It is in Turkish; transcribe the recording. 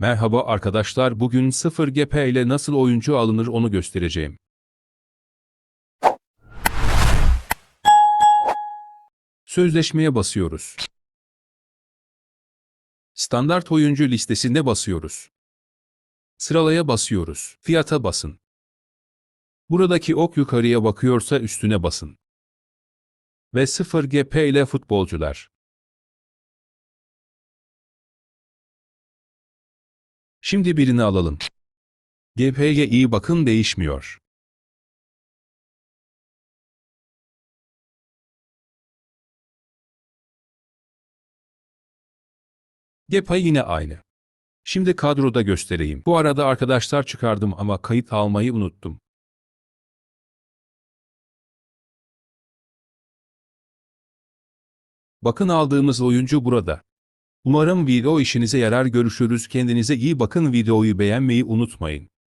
Merhaba arkadaşlar bugün 0 GP ile nasıl oyuncu alınır onu göstereceğim. Sözleşmeye basıyoruz. Standart oyuncu listesinde basıyoruz. Sıralaya basıyoruz. Fiyata basın. Buradaki ok yukarıya bakıyorsa üstüne basın. Ve 0 GP ile futbolcular. Şimdi birini alalım. GP'ye iyi bakın değişmiyor. GP yine aynı. Şimdi kadroda göstereyim. Bu arada arkadaşlar çıkardım ama kayıt almayı unuttum. Bakın aldığımız oyuncu burada. Umarım video işinize yarar görüşürüz kendinize iyi bakın videoyu beğenmeyi unutmayın.